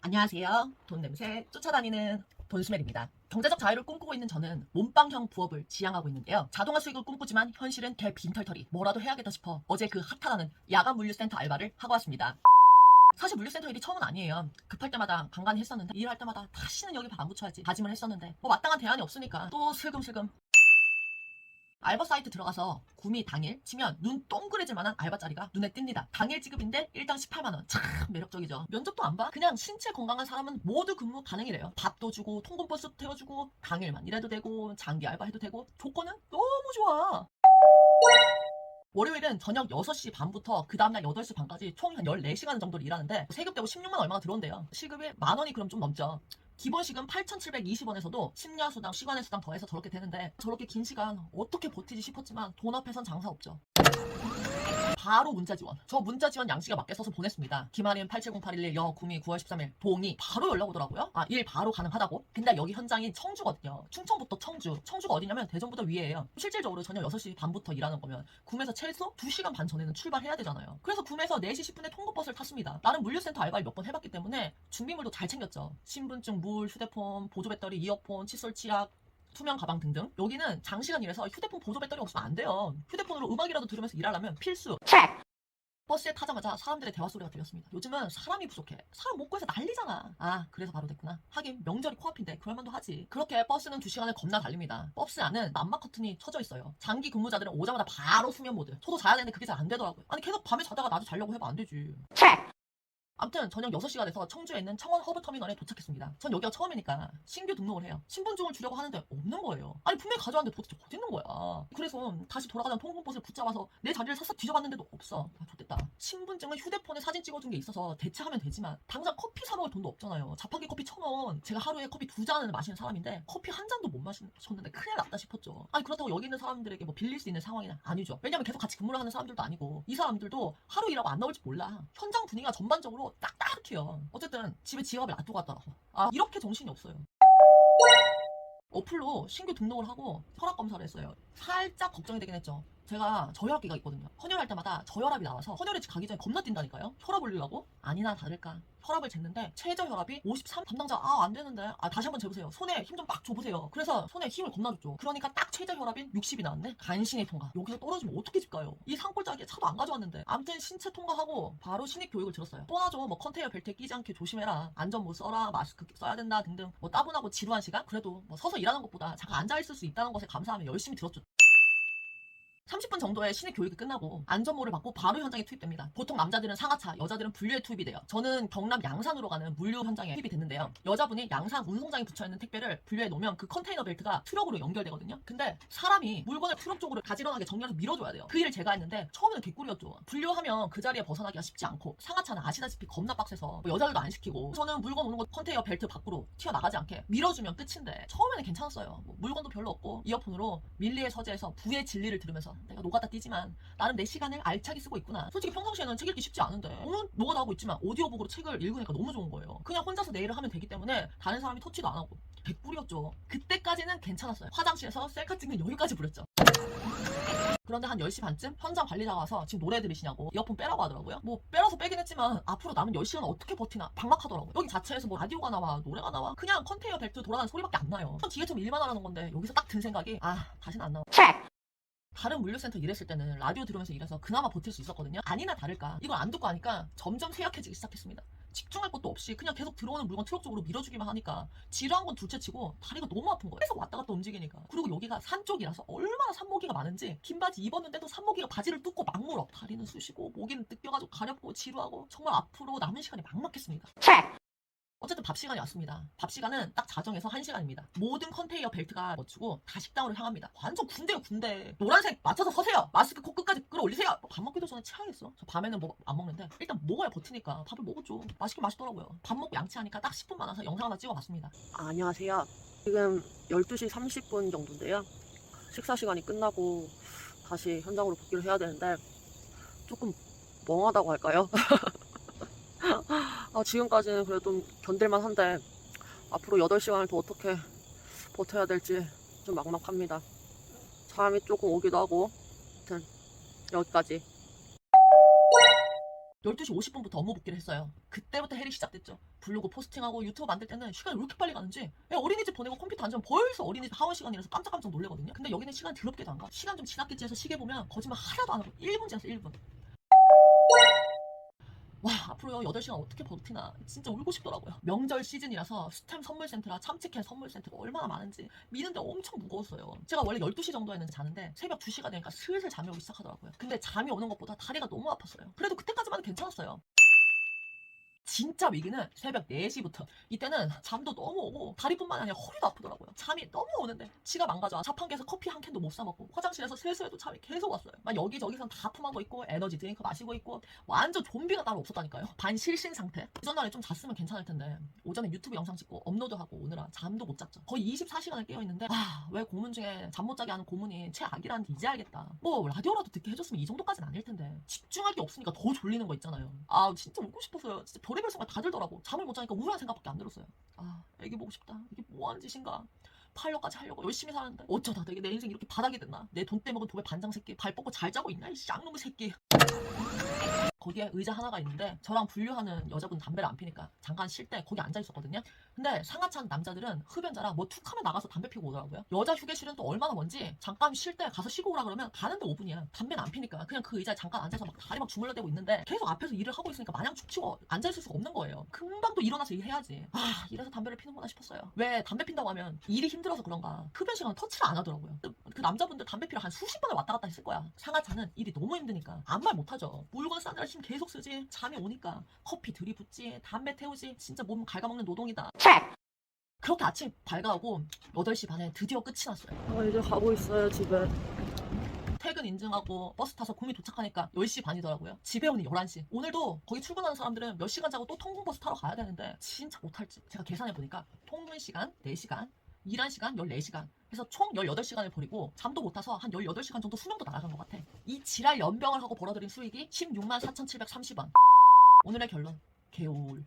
안녕하세요. 돈 냄새 쫓아다니는 돈스멜입니다. 경제적 자유를 꿈꾸고 있는 저는 몸빵형 부업을 지향하고 있는데요. 자동화 수익을 꿈꾸지만 현실은 개 빈털터리. 뭐라도 해야겠다 싶어 어제 그 핫하다는 야간 물류센터 알바를 하고 왔습니다. 사실 물류센터 일이 처음은 아니에요. 급할 때마다 간간히 했었는데 일할 때마다 다시는 여기 안 붙여야지 다짐을 했었는데 뭐 마땅한 대안이 없으니까 또 슬금슬금 알바 사이트 들어가서 구미 당일 치면 눈 동그래질 만한 알바 자리가 눈에 띕니다. 당일 지급인데 일당 18만 원. 참 매력적이죠. 면접도 안 봐? 그냥 신체 건강한 사람은 모두 근무 가능이래요. 밥도 주고 통근버스도 태워주고 당일만 일해도 되고 장기 알바 해도 되고 조건은 너무 좋아. 월요일은 저녁 6시 반부터 그 다음날 8시 반까지 총 한 14시간 정도를 일하는데 세금 떼고 16만 얼마가 들어온대요. 시급이 만 원이 그럼 좀 넘죠. 기본시급 8,720원에서도 심야수당, 시간의 수당 더해서 저렇게 되는데 저렇게 긴 시간 어떻게 버티지 싶었지만 돈 앞에선 장사 없죠. 바로 문자 지원. 저 문자 지원 양식에 맞게 써서 보냈습니다. 김아림 870811 여 구미 9월 13일 동의 바로 연락 오더라고요. 아, 일 바로 가능하다고? 근데 여기 현장이 청주거든요. 충청부터 청주. 청주가 어디냐면 대전보다 위에요. 실질적으로 저녁 6시 반부터 일하는 거면 구매에서 최소 2시간 반 전에는 출발해야 되잖아요. 그래서 구매에서 4시 10분에 통근버스를 탔습니다. 나는 물류센터 알바를 몇 번 해봤기 때문에 준비물도 잘 챙겼죠. 신분증, 물, 휴대폰, 보조 배터리, 이어폰, 칫솔, 치약, 투명 가방 등등. 여기는 장시간 일해서 휴대폰 보조 배터리 없으면 안 돼요. 휴대폰으로 음악이라도 들으면서 일하려면 필수. 버스에 타자마자 사람들의 대화 소리가 들렸습니다. 요즘은 사람이 부족해. 사람 못 구해서 난리잖아. 아, 그래서 바로 됐구나. 하긴 명절이 코앞인데 그럴만도 하지. 그렇게 버스는 2시간을 겁나 달립니다. 버스 안은 난막 커튼이 쳐져 있어요. 장기 근무자들은 오자마자 바로 수면 모드. 저도 자야 되는데 그게 잘 안 되더라고요. 아니 계속 밤에 자다가 나도 자려고 해봐 안 되지. 아무튼 저녁 6시가 돼서 청주에 있는 청원 허브 터미널에 도착했습니다. 전 여기가 처음이니까 신규 등록을 해요. 신분증을 주려고 하는데 없는 거예요. 아니 분명히 가져왔는데 도대체 어디 있는 거야. 그래서 다시 돌아가던 통근버스를 붙잡아서 내 자리를 샅샅 뒤져봤는데도 없어. 아 좋겠다. 신분증은 휴대폰에 사진 찍어준 게 있어서 대체하면 되지만 당장 커피 사 먹을 돈도 없잖아요. 자판기 커피 천 원. 제가 하루에 커피 두 잔을 마시는 사람인데 커피 한 잔도 못 마셨는데 큰일 났다 싶었죠. 아니 그렇다고 여기 있는 사람들에게 뭐 빌릴 수 있는 상황이는 아니죠. 왜냐면 계속 같이 근무를 하는 사람들도 아니고 이 사람들도 하루 일하고 안 나올지 몰라. 현장 분위기가 전반적으로 딱딱해요. 어쨌든 집에 지갑을 놔두고 갔더라고. 아 이렇게 정신이 없어요. 어플로 신규 등록을 하고 혈압 검사를 했어요. 살짝 걱정이 되긴 했죠. 제가 저혈압기가 있거든요. 헌혈할 때마다 저혈압이 나와서 헌혈에 가기 전에 겁나 뛴다니까요. 혈압 올리려고 아니나 다를까 혈압을 쟀는데 최저 혈압이 53 담당자 아 안 되는데 아 다시 한번 재보세요. 손에 힘 좀 빡 줘보세요. 그래서 손에 힘을 겁나 줬죠. 그러니까 딱 최저 혈압인 60이 나왔네. 간신히 통과. 여기서 떨어지면 어떻게 집 가요? 이 산골짜기에 차도 안 가져왔는데. 아무튼 신체 통과하고 바로 신입 교육을 들었어요. 또 하죠. 뭐 컨테이너 벨트에 끼지 않게 조심해라. 안전 모 써라. 마스크 써야 된다 등등. 뭐 따분하고 지루한 시간 그래도 뭐 서서 일하는 것보다 잠깐 앉아 있을 수 있다는 것에 감사하며 열심히 들었죠. 30분 정도의 신입 교육이 끝나고 안전모를 받고 바로 현장에 투입됩니다. 보통 남자들은 상하차, 여자들은 분류에 투입이 돼요. 저는 경남 양산으로 가는 물류 현장에 투입이 됐는데요. 여자분이 양산 운송장에 붙여있는 택배를 분류해 놓으면 그 컨테이너 벨트가 트럭으로 연결되거든요. 근데 사람이 물건을 트럭 쪽으로 가지런하게 정리해서 밀어줘야 돼요. 그 일을 제가 했는데 처음에는 개꿀이었죠. 분류하면 그 자리에 벗어나기가 쉽지 않고 상하차는 아시다시피 겁나 빡세서 뭐 여자들도 안 시키고 저는 물건 오는 거 컨테이너 벨트 밖으로 튀어나가지 않게 밀어주면 끝인데 처음에는 괜찮았어요. 뭐 물건도 별로 없고 이어폰으로 밀리의 서재에서 부의 진리를 들으면서 내가 노가다 뛰지만 나름 내 시간을 알차게 쓰고 있구나. 솔직히 평상시에는 책 읽기 쉽지 않은데 너무 노가다 하고 있지만 오디오북으로 책을 읽으니까 너무 좋은 거예요. 그냥 혼자서 내 일을 하면 되기 때문에 다른 사람이 터치도 안 하고 백불이었죠. 그때까지는 괜찮았어요. 화장실에서 셀카 찍는 여유까지 부렸죠. 그런데 한 10시 반쯤 현장 관리자가 와서 지금 노래 들으시냐고 이어폰 빼라고 하더라고요. 뭐 빼라서 빼긴 했지만 앞으로 남은 10시간 어떻게 버티나 방막하더라고요. 여기 자체에서 뭐 라디오가 나와 노래가 나와 그냥 컨테이너 벨트 돌아가는 소리밖에 안 나요. 좀 일만 하라는 건데 여기서 딱 든 생각이 아 다시는 안 나와. 다른 물류센터 일했을 때는 라디오 들으면서 일해서 그나마 버틸 수 있었거든요. 아니나 다를까 이걸 안 듣고 하니까 점점 쇠약해지기 시작했습니다. 집중할 것도 없이 그냥 계속 들어오는 물건 트럭 쪽으로 밀어주기만 하니까 지루한 건 둘째치고 다리가 너무 아픈 거예요. 계속 왔다 갔다 움직이니까. 그리고 여기가 산 쪽이라서 얼마나 산모기가 많은지 긴 바지 입었는데도 산모기가 바지를 뚫고 막 물어. 다리는 쑤시고 모기는 느껴가지고 가렵고 지루하고 정말 앞으로 남은 시간이 막막했습니다. 어쨌든 밥 시간이 왔습니다. 밥 시간은 딱 자정에서 1시간입니다. 모든 컨테이너 벨트가 멈추고 다 식당으로 향합니다. 완전 군대요 군대. 노란색 맞춰서 서세요. 마스크 코 끝까지 끌어올리세요. 밥 먹기도 전에 체하겠어. 저 밤에는 뭐 안 먹는데 일단 먹어야 버티니까 밥을 먹었죠. 맛있긴 맛있더라고요. 밥 먹고 양치하니까 딱 10분 많아서 영상 하나 찍어봤습니다. 아, 안녕하세요. 지금 12시 30분 정도인데요. 식사 시간이 끝나고 다시 현장으로 복귀를 해야 되는데 조금 멍하다고 할까요? 아, 지금까지는 그래도 좀 견딜만 한데 앞으로 8시간을 더 어떻게 버텨야 될지 좀 막막합니다. 잠이 조금 오기도 하고 아무튼 여기까지 12시 50분부터 업무 복귀를 했어요. 그때부터 헬이 시작됐죠. 블로그 포스팅하고 유튜브 만들 때는 시간이 왜 이렇게 빨리 가는지 애 어린이집 보내고 컴퓨터 앉으면 벌써 어린이집 하원 시간이라서 깜짝깜짝 놀래거든요. 근데 여기는 시간 더럽게도 안 가. 시간 좀 지났겠지 해서 시계 보면 거짓말 하나도 안 하고 1분 지났어 1분. 와 앞으로 8시간 어떻게 버티나 진짜 울고 싶더라고요. 명절 시즌이라서 스템 선물센터라 참치캔 선물센터가 얼마나 많은지 미는데 엄청 무거웠어요. 제가 원래 12시 정도였는데 자는데 새벽 2시가 되니까 슬슬 잠이 오기 시작하더라고요. 근데 잠이 오는 것보다 다리가 너무 아팠어요. 그래도 그때까지만 괜찮았어요 진짜 위기는 새벽 4시부터. 이때는 잠도 너무 오고 다리뿐만 아니라 허리도 아프더라고요. 잠이 너무 오는데 지가 망가져. 자판기에서 커피 한 캔도 못 사 먹고 화장실에서 세수해도 잠이 계속 왔어요. 막 여기저기선 다 품하고 있고 에너지 드링크 마시고 있고 완전 좀비가 따로 없었다니까요. 반실신 상태. 이전날에 좀 잤으면 괜찮을 텐데 오전에 유튜브 영상 찍고 업로드하고 오느라 잠도 못 잤죠. 거의 24시간을 깨어있는데 아왜 고문 중에 잠 못 자게 하는 고문이 최악이라는지 이제 알겠다. 뭐 라디오라도 듣게 해줬으면 이 정도까지는 아닐 텐데 집중할 게 없으니까 더 졸리는 거 있잖아요. 아 진짜 울고 싶었어요. 진짜 별의별 생각 다 들더라고. 잠을 못 자니까 우울한 생각밖에 안 들었어요. 아. 애기 보고 싶다. 이게 뭐 하는 짓인가? 파일럿까지 하려고 열심히 살았는데 어쩌다 내게 내 인생 이렇게 바닥이 됐나? 내 돈 떼먹은 도배 반장 새끼 발 뻗고 잘 자고 있나? 이 쌍놈의 새끼 거기에 의자 하나가 있는데 저랑 분류하는 여자분 담배를 안 피니까 잠깐 쉴 때 거기 앉아 있었거든요. 근데 상하찬 남자들은 흡연자라 뭐 툭 하면 나가서 담배 피고 오더라고요. 여자 휴게실은 또 얼마나 먼지 잠깐 쉴 때 가서 쉬고 오라 그러면 가는데 5분이야. 담배는 안 피니까 그냥 그 의자에 잠깐 앉아서 막 다리 막 주물러대고 있는데 계속 앞에서 일을 하고 있으니까 마냥 축 치고 앉아 있을 수가 없는 거예요. 금방 또 일어나서 일해야지. 아 이래서 담배를 피는구나 싶었어요. 왜 담배 핀다고 하면 일이 힘들어서 그런가 흡연 시간 터치를 안 하더라고요. 그, 그 남자분들 담배 피러 한 수십 번을 왔다 갔다 했을 거야. 상하차는 일이 너무 힘드니까 아무 말 못하죠. 물건 싸느라 힘 계속 쓰지. 잠이 오니까 커피 들이붓지. 담배 태우지. 진짜 몸 갉아먹는 노동이다. 그렇게 아침 밝아오고 8시 반에 드디어 끝이 났어요. 아, 이제 가고 있어요, 집에. 퇴근 인증하고 버스 타서 구미 도착하니까 10시 반이더라고요. 집에 오니 11시. 오늘도 거기 출근하는 사람들은 몇 시간 자고 또 통근버스 타러 가야 되는데 진짜 못할지. 제가 계산해 보니까 통근 시간 4시간, 일한 시간 14시간. 그래서 총 18시간을 버리고 잠도 못 타서 한 18시간 정도 수명도 날아간 것 같아. 이 지랄 연병을 하고 벌어들인 수익이 16만 4,730원. 오늘의 결론. 개울.